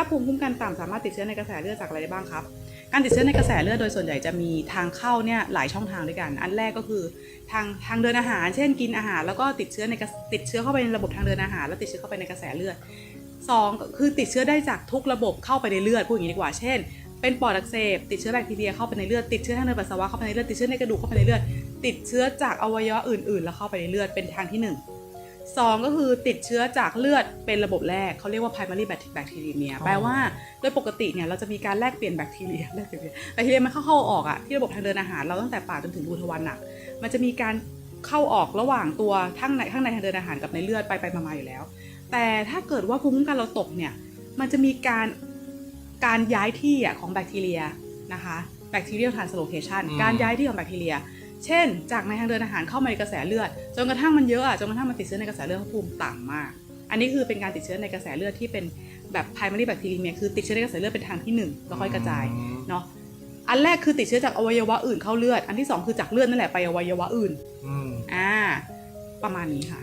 ถ้าภูมิคุ้มกันต่ำสามารถติดเชื้อในกระแสเลือดจากอะไรได้บ้างครับ การติดเชื้อในกระแสเลือดโดยส่วนใหญ่จะมีทางเข้าเนี่ยหลายช่องทางด้วยกัน อันแรกก็คือทางทางเดินอาหาร เช่นกินอาหารแล้วก็ติดเชื้อในกระติดเชื้อเข้าไปในระบบทางเดินอาหาร แล้วติดเชื้อเข้าไปในกระแสเลือดสองคือติดเชื้อได้จากทุกระบบเข้าไปในเลือดพูดอย่างนี้ดีกว่า เช่น เป็นปอดอักเสบติดเชื้อแบคทีเรียเข้าไปในเลือด ติดเชื้อทางเดินปัสสาวะเข้าไปในเลือด ติดเชื้อในกระดูกเข้าไปในเลือด ติดเชื้อจากอวัยวะอื่นๆ แล้วเข้าไปในเลือด เป็นทางที่ห นึ่งสองก็คือติดเชื้อจากเลือดเป็นระบบแรกเขาเรียกว่า primary bacteremia แปลว่าโดยปกติเนี่ยเราจะมีการแลกเปลี่ยนแบคทีเรียแลกเปลี่ยนแบคทีเรียมันเข้าเข้าออกอะที่ระบบทางเดินอาหารเราตั้งแต่ปากจนถึงรูทวารหนัก มันจะมีการเข้าออกระหว่างตัวทั้งในข้างในทางเดินอาหารกับในเลือดไปไปมาๆอยู่แล้ว แต่ถ้าเกิดว่าภูมิคุ้มกันเราตกเนี่ยมันจะมีการการย้ายที่อะของแบคทีเรียนะคะ bacterial translocation อืมการย้ายที่ของแบคทีเรีย เช่น จากในทางเดินอาหารเข้ามาในกระแสเลือด จนกระทั่งมันเยอะอะจนกระทั่งมันติดเชื้อในกระแสเลือดเพราะภูมิต่ำมาก อันนี้คือเป็นการติดเชื้อในกระแสเลือดที่เป็นแบบ primary bacteremia คือติดเชื้อในกระแสเลือดเป็นทางที่หนึ่งแล้วค่อยกระจายอืมเนาะอันแรกคือติดเชื้อจากอวัยวะอื่นเข้าเลือด อันที่สองคือจากเลือดนั่นแหละไปอวัยวะอื่นอืมอ่า ประมาณนี้ค่ะ